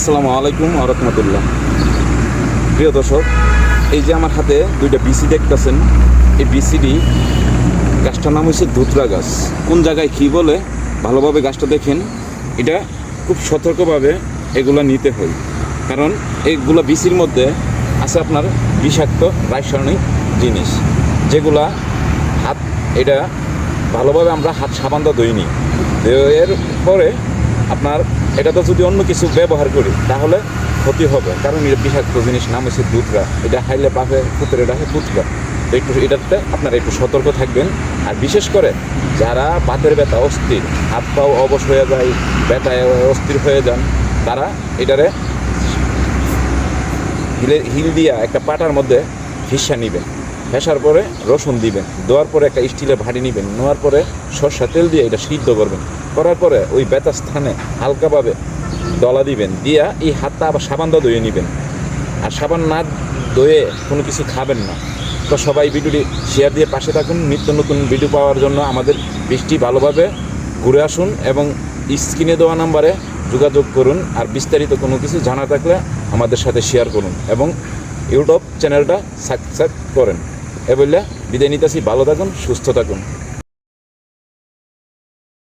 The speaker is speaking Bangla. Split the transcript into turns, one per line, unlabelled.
আসসালামু আলাইকুম আরহামতুল্লাহ প্রিয় দর্শক, এই যে আমার হাতে দুইটা বিসি দেখতেছেন, এই বিসিডি গাছটার নাম হচ্ছে ধুতরা গাছ। কোন জায়গায় কী বলে ভালোভাবে গাছটা দেখেন, এটা খুব সতর্কভাবে এগুলো নিতে হয়। কারণ এইগুলো বিসির মধ্যে আছে আপনার বিষাক্ত রাসায়নিক জিনিস, যেগুলা হাত, এটা ভালোভাবে আমরা হাত সাবান দা ধুইনি। এর পরে আপনার এটা তো যদি অন্য কিছু ব্যবহার করি, তাহলে ক্ষতি হবে। কারণ এটা বিষাক্ত জিনিস, নাম হচ্ছে দুধরা। এটা খাইলে বাপে পুত্রে এটা পুতরা। তো একটু এটাতে আপনারা একটু সতর্ক থাকবেন। আর বিশেষ করে যারা বাতের ব্যথা অস্থির, হাত পাও অবশ হয়ে যায়, ব্যথায় অস্থির হয়ে যান, তারা এটারে হিলে, হিল দিয়া একটা পাটার মধ্যে হিসা নেবেন। ফেসার পরে রসুন দিবেন। দেওয়ার পরে একটা স্টিলের ভাঁড়ি নেবেন। নেওয়ার পরে সর্ষা তেল দিয়ে এটা সিদ্ধ করবেন। করার পরে ওই ব্যথা স্থানে হালকাভাবে দলা দিবেন, দিয়া এই হাতটা আবার সাবান দা ধুয়ে নেবেন। আর সাবান না ধুয়ে কোনো কিছু খাবেন না। তো সবাই ভিডিওটি শেয়ার দিয়ে পাশে থাকুন। নিত্য নতুন ভিডিও পাওয়ার জন্য আমাদের বৃষ্টি ভালোভাবে ঘুরে আসুন এবং স্ক্রিনে দেওয়া নাম্বারে যোগাযোগ করুন। আর বিস্তারিত কোনো কিছু জানা থাকলে আমাদের সাথে শেয়ার করুন এবং ইউটিউব চ্যানেলটা সাবস্ক্রাইব করেন। এ বললে বিদায় নিতেছি। ভালো থাকুন, সুস্থ থাকুন।